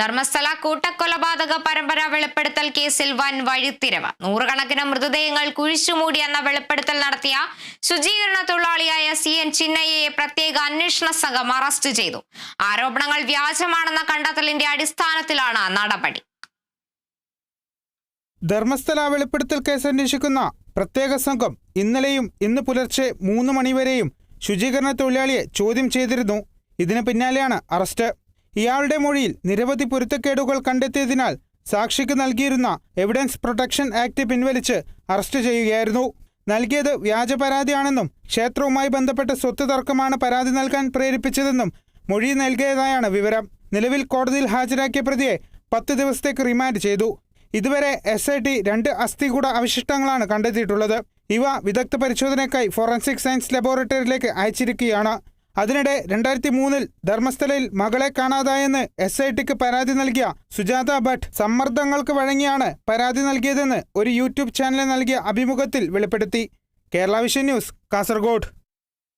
ധർമ്മസ്ഥല കൂട്ടക്കൊലപാതക പരമ്പര വെളിപ്പെടുത്തൽ കേസിൽ വൻ വഴിത്തിരവ്. നൂറുകണക്കിന് മൃതദേഹങ്ങൾ കുഴിച്ചുമൂടിയെന്ന വെളിപ്പെടുത്തൽ നടത്തിയ ശുചീകരണ തൊഴിലാളിയായ സി എൻ ചിന്നയ്യയെ പ്രത്യേക അന്വേഷണ സംഘം അറസ്റ്റ് ചെയ്തു. ആരോപണങ്ങൾ വ്യാജമാണെന്ന കണ്ടെത്തലിന്റെ അടിസ്ഥാനത്തിലാണ് നടപടി. ധർമ്മസ്ഥല വെളിപ്പെടുത്തൽ കേസ് അന്വേഷിക്കുന്ന പ്രത്യേക സംഘം ഇന്നലെയും ഇന്ന് പുലർച്ചെ മൂന്ന് മണിവരെയും ശുചീകരണ തൊഴിലാളിയെ ചോദ്യം ചെയ്തിരുന്നു. ഇതിന് പിന്നാലെയാണ് അറസ്റ്റ്. ഇയാളുടെ മൊഴിയിൽ നിരവധി പൊരുത്തക്കേടുകൾ കണ്ടെത്തിയതിനാൽ സാക്ഷിക്ക് നൽകിയിരുന്ന എവിഡൻസ് പ്രൊട്ടക്ഷൻ ആക്ട് പിൻവലിച്ച് അറസ്റ്റ് ചെയ്യുകയായിരുന്നു. നൽകിയത് വ്യാജ പരാതിയാണെന്നും ക്ഷേത്രവുമായി ബന്ധപ്പെട്ട സ്വത്ത് തർക്കമാണ് പരാതി നൽകാൻ പ്രേരിപ്പിച്ചതെന്നും മൊഴി നൽകിയതായാണ് വിവരം. നിലവിൽ കോടതിയിൽ ഹാജരാക്കിയ പ്രതിയെ പത്ത് ദിവസത്തേക്ക് റിമാൻഡ് ചെയ്തു. ഇതുവരെ എസ് ഐ ടി രണ്ട് അസ്ഥികൂട അവശിഷ്ടങ്ങളാണ് കണ്ടെത്തിയിട്ടുള്ളത്. ഇവ വിദഗ്ധ പരിശോധനയ്ക്കായി ഫോറൻസിക് സയൻസ് ലബോറട്ടറിയിലേക്ക് അയച്ചിരിക്കുകയാണ്. അതിനിടെ രണ്ടായിരത്തി മൂന്നിൽ ധർമ്മസ്ഥലയിൽ മകളെ കാണാതായെന്ന് എസ് ഐ ടിക്ക് പരാതി നൽകിയ സുജാത ഭട്ട് സമ്മർദ്ദങ്ങൾക്ക് വഴങ്ങിയാണ് പരാതി നൽകിയതെന്ന് ഒരു യൂട്യൂബ് ചാനലിൽ നൽകിയ അഭിമുഖത്തിൽ വെളിപ്പെടുത്തി. Kerala vision news Kasaragod.